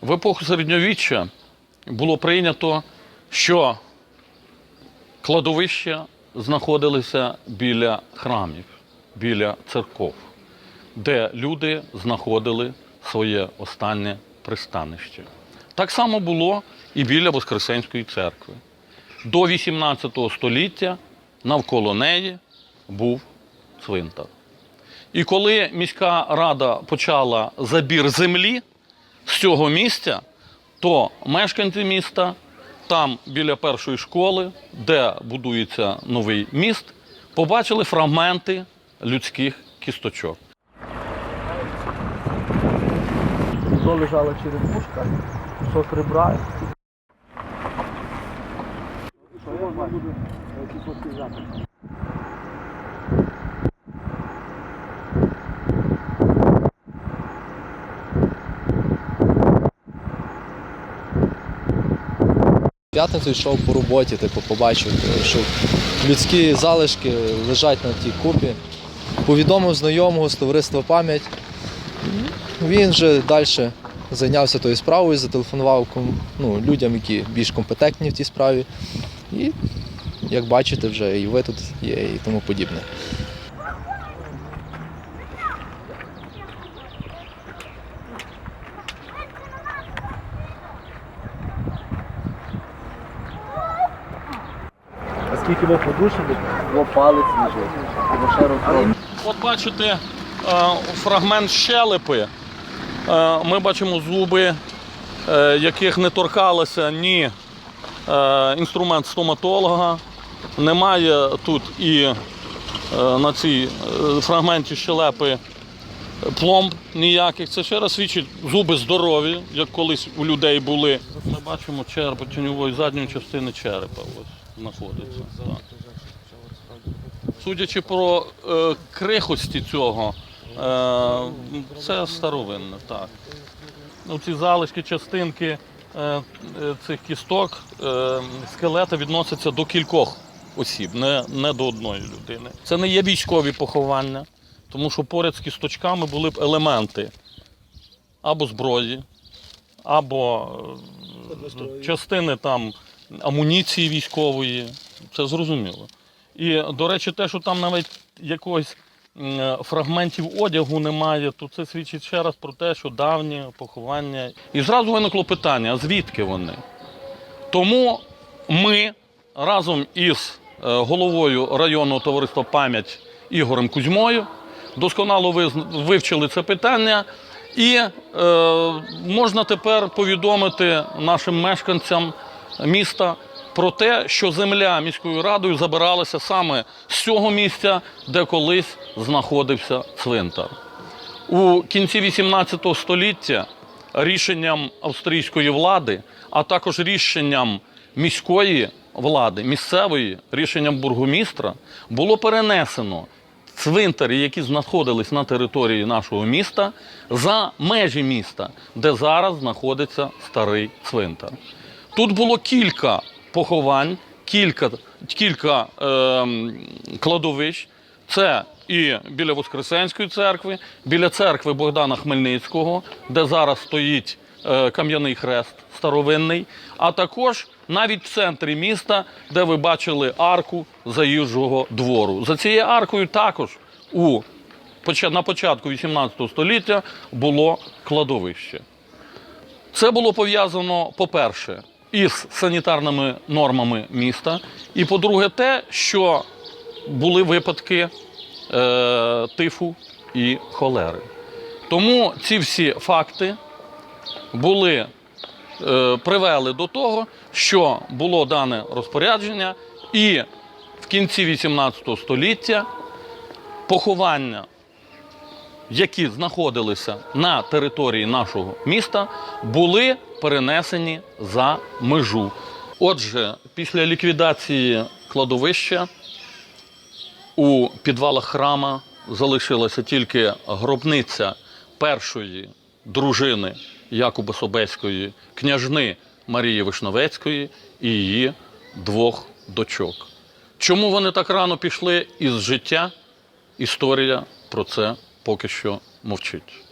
В епоху середньовіччя було прийнято, що кладовища знаходилися біля храмів, біля церков, де люди знаходили своє останнє пристанище. Так само було і біля Воскресенської церкви. До 18 століття навколо неї був цвинтар. І коли міська рада почала забір землі з цього місця, то мешканці міста там біля першої школи, де будується новий міст, побачили фрагменти людських кісточок. То лежала черепушка, кусок ребра. П'ятницю йшов по роботі, типу, побачив, що людські залишки лежать на тій купі. Повідомив знайомого з товариства пам'ять. Він вже далі зайнявся тою справою, зателефонував ну, людям, які більш компетентні в тій справі. І, як бачите, вже і ви тут є, і тому подібне. А скільки подушили? Бо палець лежить. От бачите е, фрагмент щелепи. Е, Ми бачимо зуби, е, яких не торкалося ні е, інструмент стоматолога. Немає тут і е, на цій е, фрагменті щелепи пломб ніяких. Це ще раз свідчить, зуби здорові, як колись у людей були. Ми бачимо черепа тіньової задньої частини черепа. Ось знаходиться. Так. Судячи про е, крихості цього, е, це старовинне, так. Ну, ці залишки, частинки е, е, цих кісток, е, скелета відносяться до кількох осіб, не, не до одної людини. Це не є військові поховання, тому що поряд з кісточками були б елементи або зброї, або е, частини там амуніції військової. Це зрозуміло. І, до речі, те, що там навіть якогось фрагментів одягу немає, то це свідчить ще раз про те, що давні поховання. І зразу виникло питання: звідки вони? Тому ми разом із е, головою районного товариства пам'ять Ігорем Кузьмою досконало вивчили це питання. І е, можна тепер повідомити нашим мешканцям міста про те, що земля міською радою забиралася саме з цього місця, де колись знаходився цвинтар. У кінці 18 століття рішенням австрійської влади, а також рішенням міської влади, місцевої, рішенням бургомістра, було перенесено цвинтарі, які знаходились на території нашого міста, за межі міста, де зараз знаходиться старий цвинтар. Тут було кілька поховань, кілька, кілька ем, кладовищ. Це і біля Воскресенської церкви, біля церкви Богдана Хмельницького, де зараз стоїть е, кам'яний хрест старовинний, а також навіть в центрі міста, де ви бачили арку заїжджого двору. За цією аркою також у, на початку 18 століття було кладовище. Це було пов'язано, по-перше, із санітарними нормами міста, і по-друге, те, що були випадки е, тифу і холери. Тому ці всі факти були, е, привели до того, що було дане розпорядження, і в кінці 18 століття поховання які знаходилися на території нашого міста, були перенесені за межу. Отже, після ліквідації кладовища у підвалах храма залишилася тільки гробниця першої дружини Якуба Собецької, княжни Марії Вишновецької і її двох дочок. Чому вони так рано пішли із життя? Історія про це поки що мовчить.